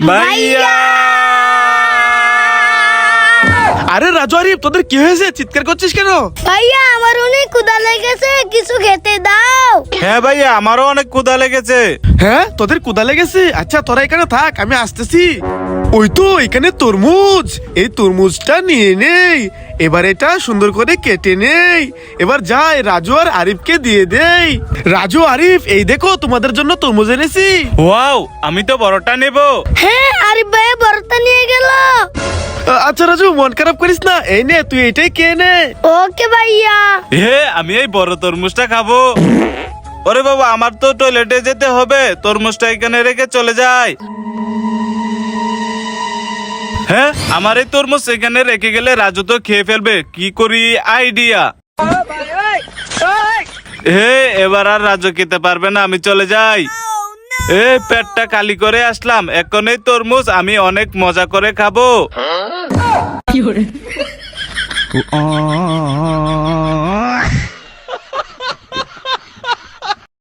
ভাইয়া আরে রাজু আরিফ তোদের কি হয়েছে? চিৎকার করছিস কেন? ভাইয়া আমার অনেক ক্ষুধা লেগেছে কিছু খেতে দাও। হ্যাঁ ভাইয়া আমারও অনেক ক্ষুধা লেগেছে। হ্যাঁ তোদের কুদা লেগেছে? আচ্ছা তোরা এখানে থাক আমি আসতেছি। ওই তো এখানে তরমুজ। এই তরমুজটা নিয়ে নেই। এবার এটা সুন্দর করে কেটে নেই। এবার যাই রাজু আর আরিফকে দিয়ে দেই। রাজু আরিফ এই দেখো তোমাদের জন্য তরমুজ এনেছি। ওয়াও আমি তো বড়টা নেব। হ্যাঁ আরিফ আ- আচ্ছা রাজু মন খারাপ করিস না। এই নে তুই এটাই কে নে। ওকে ভাইয়া। হে আমি এই বড় তরমুজটা খাব। ওরে বাবা আমার তো টয়লেটে যেতে হবে। তরমুজটা এখানে রেখে চলে যাই। হ্যাঁ আমার এই তরমুজ এখানে রেখে গেলে রাজু তো খেয়ে ফেলবে। কি করি আইডিয়া। হে এবার আর রাজু খেতে পারবে না আমি চলে যাই। এ পেটটা কালি করে আসলাম। এখনই তরমুজ আমি অনেক মজা করে খাব।